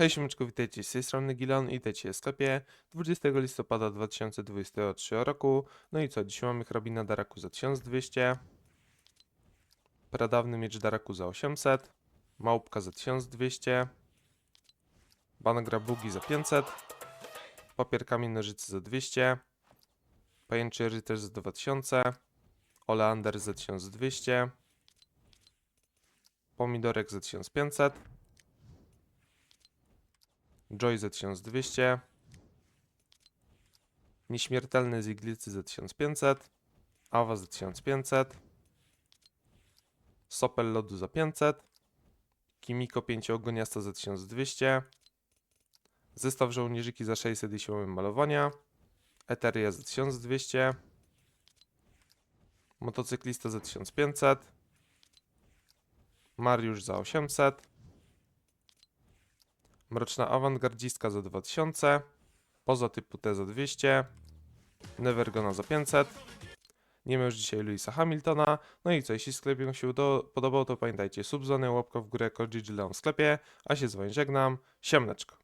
Hej siemeczko, witajcie z tej strony Gilan i witajcie w sklepie 20 listopada 2023 roku. No i co, dzisiaj mamy hrabina Daraku za 1200, pradawny miecz Daraku za 800, małpka za 1200, banagra bugi za 500, papier kamień nożycy za 200, pajęczy rycerz za 2000, oleander za 1200, pomidorek za 1500, Joy za 1200, Nieśmiertelny z iglicy za 1500, Awa za 1500, Sopel lodu za 500, Kimiko pięciogoniasta za 1200, Zestaw żołnierzyki za 600 i siłą malowania, Eteria za 1200, Motocyklista za 1500, Mariusz za 800, Mroczna awangardzistka za 2000, Poza typu T za 200, Nevergona za 500. Nie ma już dzisiaj Louisa Hamiltona. No i co, jeśli sklep Wam się podobał, to pamiętajcie, subzony, łapka w górę, kod GG w sklepie, a się z Wami żegnam. Siemneczko.